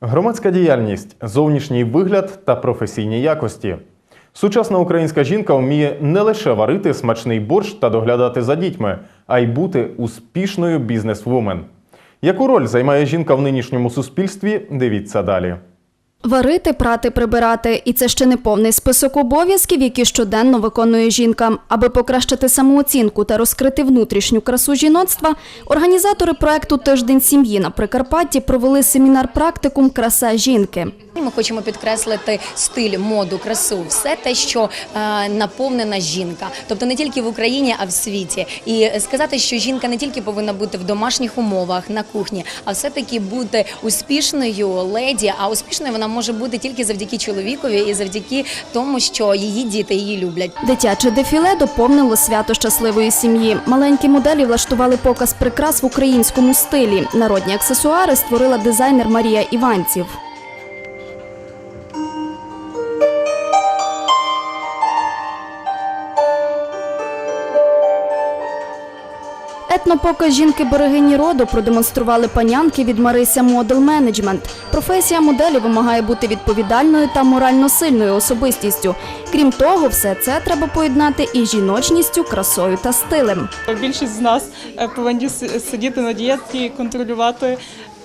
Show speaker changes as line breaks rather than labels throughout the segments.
Громадська діяльність, зовнішній вигляд та професійні якості. Сучасна українська жінка вміє не лише варити смачний борщ та доглядати за дітьми, а й бути успішною бізнес-вумен. Яку роль займає жінка в нинішньому суспільстві? Дивіться далі.
Варити, прати, прибирати. І це ще не повний список обов'язків, які щоденно виконує жінка. Аби покращити самооцінку та розкрити внутрішню красу жіноцтва, організатори проекту Тиждень сім'ї на Прикарпатті провели семінар практикум Краса жінки.
Ми хочемо підкреслити стиль, моду, красу, все те, що е, наповнена жінка, тобто не тільки в Україні, а в світі. І сказати, що жінка не тільки повинна бути в домашніх умовах на кухні, а все таки бути успішною леді. А успішною вона може бути тільки завдяки чоловікові і завдяки тому, що її діти її люблять.
Дитяче дефіле доповнило свято щасливої сім'ї. Маленькі моделі влаштували показ прикрас в українському стилі. Народні аксесуари створила дизайнер Марія Іванців. Етнопоказ жінки берегині роду продемонстрували панянки від Марися Модел Менеджмент. Професія моделі вимагає бути відповідальною та морально сильною особистістю. Крім того, все це треба поєднати із жіночністю, красою та стилем.
Більшість з нас е, повинні сидіти на дієті, контролювати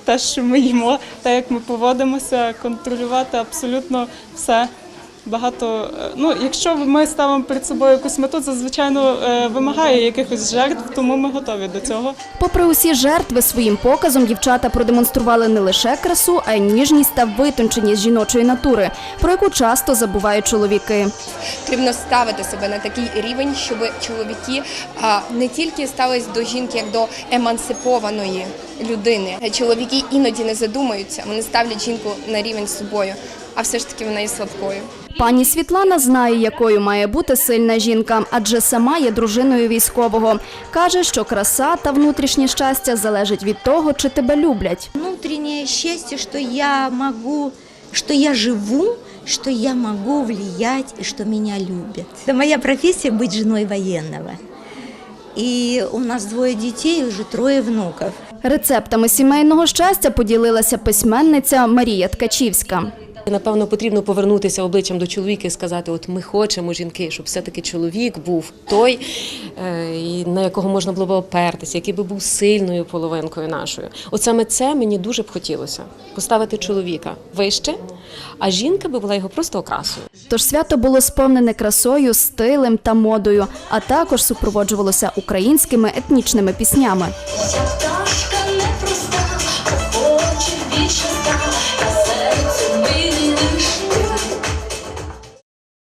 те, що ми їмо, те, як ми поводимося, контролювати абсолютно все. Багато, е, ну, якщо ми ставимо перед собою якусь мету, це звичайно е, вимагає якихось жертв, тому ми готові до цього.
Попри усі жертви, своїм показом дівчата продемонстрували не лише красу, а й ніжність та витонченість жіночої натури, про яку часто забувають чоловіки.
Потрібно ставити себе на такий рівень, щоб чоловіки не тільки ставились до жінки як до емансипованої людини. Чоловіки іноді не задумуються, вони ставлять жінку на рівень з собою, а все ж таки вона є слабкою.
Пані Світлана знає, якою має бути сильна жінка, адже сама є дружиною військового. Каже, що краса та внутрішнє щастя залежить від того, чи тебе люблять.
внутреннее счастье, что я могу, что я живу, что я могу влиять и что меня любят. Это моя профессия быть женой военного. И у нас двое детей, уже трое внуков.
Рецептами сімейного щастя поділилася письменниця Марія Ткачівська.
Напевно, потрібно повернутися обличчям до чоловіка і сказати: от ми хочемо жінки, щоб все-таки чоловік був той, е, на якого можна було б опертися, який би був сильною половинкою нашою. От саме це мені дуже б хотілося поставити чоловіка вище, а жінка би була його просто окрасою.
Тож свято було сповнене красою, стилем та модою, а також супроводжувалося українськими етнічними піснями.
Ця пташка не проста